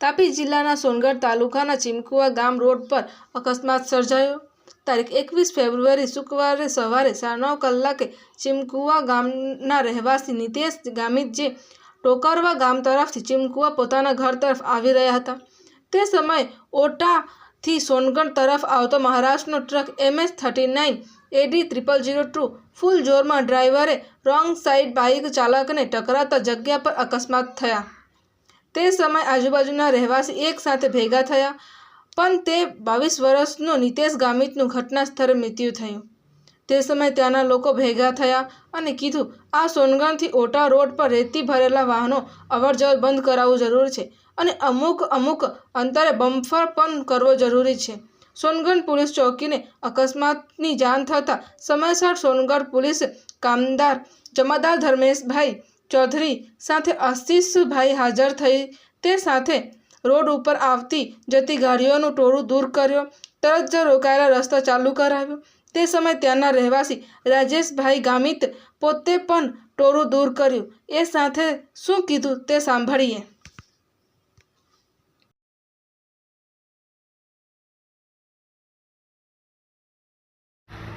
તાપી જિલ્લાના સોનગઢ તાલુકાના ચીમકુવા ગામ રોડ પર અકસ્માત સર્જાયો. તારીખ એકવીસ ફેબ્રુઆરી શુક્રવારે સવારે સાડા નવ કલાકે ચીમકુવા ગામના રહેવાસી નિતેશ ગામિત જે ટોકરવા ગામ તરફથી ચીમકુવા પોતાના ઘર તરફ આવી રહ્યા હતા. તે સમયે ઓટાથી સોનગઢ તરફ આવતો મહારાષ્ટ્રનો truck MS thirty nine AD triple zero two full જોરમાં ડ્રાઈવરે રોંગ સાઈડ બાઇક ચાલકને ટકરાતા જગ્યા પર અકસ્માત થયા. તે સમયે આજુબાજુના રહેવાસી એકસાથે ભેગા થયા, પણ તે બાવીસ વર્ષનો નિતેશ ગામિતનું ઘટના સ્થળે મૃત્યુ થયું. તે સમયે ત્યાંના લોકો ભેગા થયા અને કીધું, આ સોનગઢથી ઓટા રોડ પર રેતી ભરેલા વાહનો અવરજવર બંધ કરાવવું જરૂરી છે અને અમુક અમુક અંતરે બમ્ફર પણ કરવો જરૂરી છે. સોનગઢ પોલીસ ચોકીને અકસ્માતની જાણ થતાં સમયસર સોનગઢ પોલીસ કામદાર જમાદાર ધર્મેશભાઈ ચૌધરી સાથે આશીષભાઈ હાજર થઈ. તે સાથે રોડ ઉપર આવતી જતી ગાડીઓનું ટોળું દૂર કર્યો. તરત જ રોકાયેલા રસ્તા ચાલુ કરાવ્યો. તે સમયે ત્યાંના રહેવાસી રાજેશભાઈ ગામિત પોતે પણ ટોળું દૂર કર્યું. એ સાથે શું કીધું તે સાંભળીએ.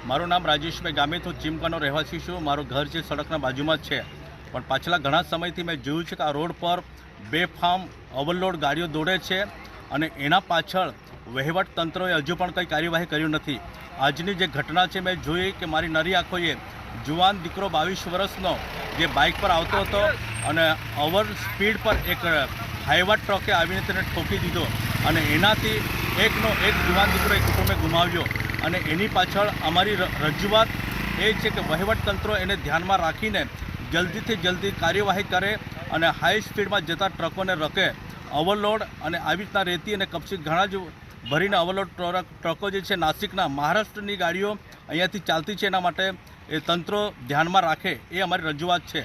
મારું નામ રાજેશભાઈ ગામિત, હું ચીમકાનો રહેવાસી છું. મારું ઘર છે, સડકના બાજુમાં જ છે. પણ પાછલા ઘણા સમયથી મેં જોયું છે કે આ રોડ પર બેફામ ઓવરલોડ ગાડીઓ દોડે છે અને એના પાછળ વહીવટ તંત્રોએ હજુ પણ કંઈ કાર્યવાહી કર્યું નથી. આજની જે ઘટના છે, મેં જોઈ કે મારી નરી આંખોએ જુવાન દીકરો બાવીસ વર્ષનો જે બાઇક પર આવતો હતો અને ઓવર સ્પીડ પર એક હાઈવા ટ્રકે આવીને તેને ઠોકી દીધો અને એનાથી એકનો એક જુવાન દીકરો એક કુટુંબે ગુમાવ્યો. અને એની પાછળ અમારી રજૂઆત એ છે કે વહીવટતંત્રો એને ધ્યાનમાં રાખીને જલ્દીથી જલ્દી કાર્યવાહી કરે અને હાઈ સ્પીડમાં જતા ટ્રકોને રકે. ઓવરલોડ અને આવી રીતના રેતી અને કપચી ઘણા જ ભરીને ઓવરલોડ ટ્રક ટ્રકો જે છે નાસિકના મહારાષ્ટ્રની ગાડીઓ અહીંયાથી ચાલતી છે. એના માટે એ તંત્રો ધ્યાનમાં રાખે. એ અમારી રજૂઆત છે.